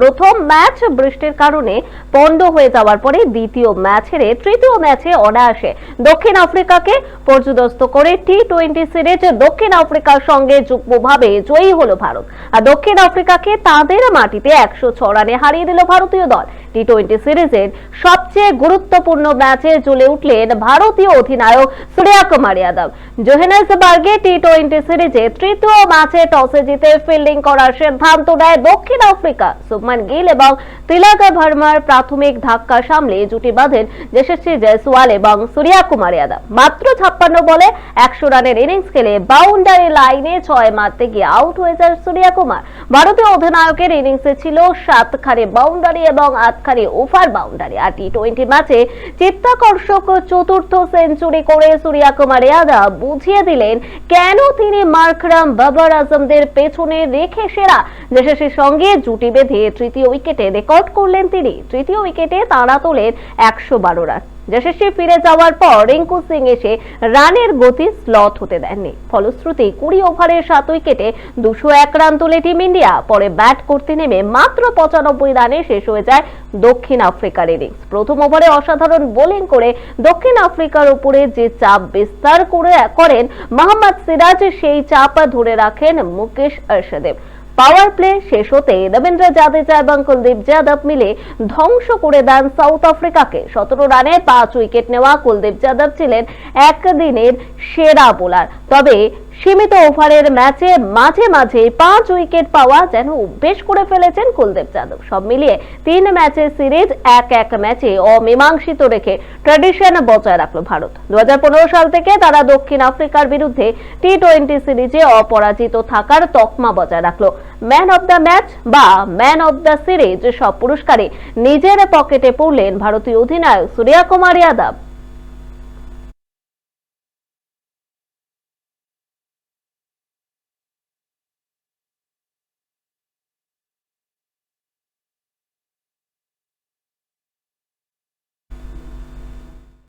প্রথম ম্যাচ বৃষ্টির কারণে পণ্ড হয়ে যাওয়ার পরে দ্বিতীয় ম্যাচ হেরে তৃতীয় ম্যাচে অনায়াসে দক্ষিণ আফ্রিকাকে পর্যদস্ত করে টি টোয়েন্টি সিরিজ দক্ষিণ আফ্রিকার সঙ্গে যুগ্মভাবে জয়ী হলো ভারত। আর দক্ষিণ আফ্রিকাকে তাদের মাটিতে একশো ছ রানে হারিয়ে দিল ভারতীয় দল। টি টোয়েন্টি সিরিজের সবচেয়ে গুরুত্বপূর্ণ ম্যাচে জ্বলে উঠলেন ভারতীয় অধিনায়ক সূর্যা কুমার যাদব। জোহেনাসবার্গে টি টোয়েন্টি সিরিজে তৃতীয় ম্যাচে টসে জিতে ফিল্ডিং করার সিদ্ধান্ত নেয় দক্ষিণ আফ্রিকা। শুভমান গিল এবং তিলক ভার্মার প্রাথমিক ধাক্কা সামলে জুটি বাঁধেন যশস্বী জয়সওয়াল এবং সূর্যা কুমার যাদব। মাত্র ছাপ্পান্ন বলে একশো রানের ইনিংস খেলে বাউন্ডারি লাইনে ছয় মারতে গিয়ে আউট হয়ে যায় সূর্যা কুমার। ভারতীয় অধিনায়কের ইনিংসে ছিল সাতখানে বাউন্ডারি এবং আটখানে ওভার বাউন্ডারি। আর টি টোয়েন্টি ম্যাচে চিত্তাকর্ষক চতুর্থ সেঞ্চুরি করে সূর্যা কুমার ইয়াদা বুঝিয়ে দিলেন, কেন তিনি মার্করাম বাবার আজমদের পেছনে রেখে সেরা? দেশের সঙ্গে জুটি বেঁধে তৃতীয় উইকেটে রেকর্ড করলেন তিনি। তৃতীয় উইকেটে তাড়া তোলেন একশো বারো রান। যশস্বী ফিরে যাওয়ার পর রিঙ্কু সিং এসে রানের গতি স্লথ হতে দেননি। ফলশ্রুতি কুড়ি ওভারের সাত উইকেটে দুশো এক রান তোলে টিম ইন্ডিয়া। পরে ব্যাট করতে নেমে মাত্র পঁচানব্বই রানে শেষ হয়ে যায় দক্ষিণ আফ্রিকার ইনিংস। প্রথম ওভারে অসাধারণ বোলিং করে দক্ষিণ আফ্রিকার উপরে যে চাপ বিস্তার করে করেন মোহাম্মদ সিরাজ, সেই চাপ ধরে রাখেন মুকেশ আর্শদেব। পাওয়ার প্লে শেষ হতে রবীন্দ্র জাদেজা এবং কুলদীপ যাদব মিলে ধ্বংস করে দেন সাউথ আফ্রিকাকে। সতেরো রানে পাঁচ উইকেট নেওয়া কুলদীপ যাদব ছিলেন একদিনের সেরা বোলার। তবে সীমিত ওভারের ম্যাচে মাঝে মাঝে পাঁচ উইকেট পাওয়া যেন অভ্যেস করে ফেলেছেন কুলদীপ যাদব। সব মিলিয়ে তিন ম্যাচের সিরিজ, এক এক ম্যাচে অমীমাংসিত রেখে ট্র্যাডিশন বজায় রাখল ভারত। দু সাল থেকে তারা দক্ষিণ আফ্রিকার বিরুদ্ধে টি টোয়েন্টি সিরিজে অপরাজিত থাকার তকমা বজায় রাখল। ম্যান অব দ্য ম্যাচ বা ম্যান অব দ্য সিরিজ সব পুরস্কারে নিজের পকেটে পড়লেন ভারতীয় অধিনায়ক সূর্যা কুমার যাদব।